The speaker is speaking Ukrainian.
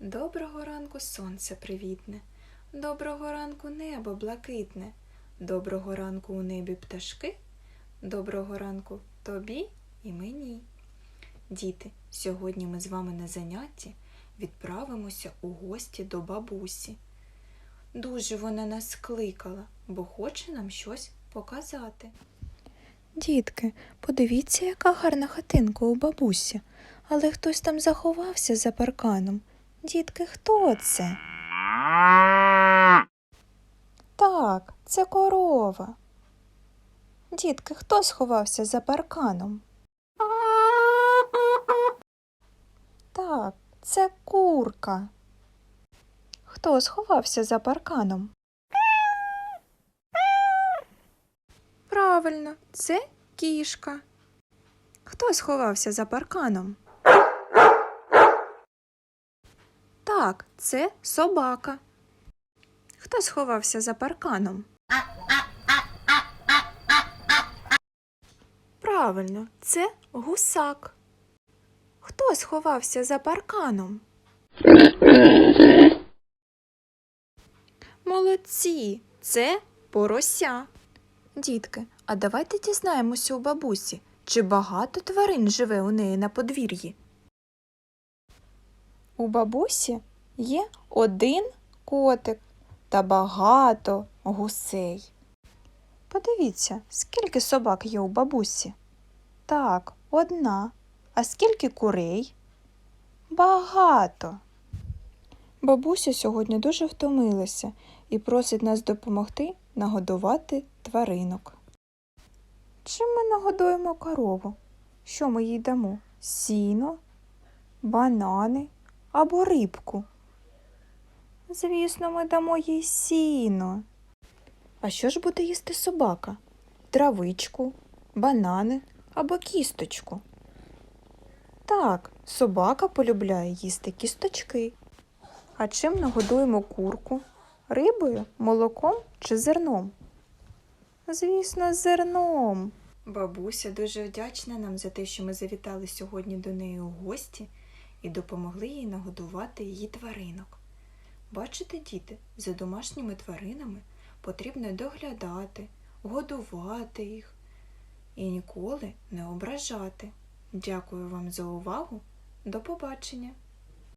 Доброго ранку сонце привітне, доброго ранку небо блакитне, доброго ранку у небі пташки, доброго ранку тобі і мені. Діти, сьогодні ми з вами на занятті відправимося у гості до бабусі. Дуже вона нас кликала, бо хоче нам щось показати. Дітки, подивіться, яка гарна хатинка у бабусі, але хтось там заховався за парканом. Дітки, хто це? Так, це корова. Дітки, хто сховався за парканом? Так, це курка. Хто сховався за парканом? Правильно, це кішка. Хто сховався за парканом? Так, це собака. Хто сховався за парканом? Правильно, це гусак. Хто сховався за парканом? Молодці, це порося. Дітки, а давайте дізнаємося у бабусі, чи багато тварин живе у неї на подвір'ї. У бабусі є один котик та багато гусей. Подивіться, скільки собак є у бабусі. Так, одна. А скільки курей? Багато. Бабуся сьогодні дуже втомилася і просить нас допомогти нагодувати тваринок. Чим ми нагодуємо корову? Що ми їй дамо? Сіно, банани або рибку? Звісно, ми дамо їй сіно. А що ж буде їсти собака? Травичку, банани або кісточку? Так, собака полюбляє їсти кісточки. А чим нагодуємо курку? Рибою, молоком чи зерном? Звісно, зерном. Бабуся дуже вдячна нам за те, що ми завітали сьогодні до неї у гості і допомогли їй нагодувати її тваринок. Бачите, діти, за домашніми тваринами потрібно доглядати, годувати їх і ніколи не ображати. Дякую вам за увагу. До побачення!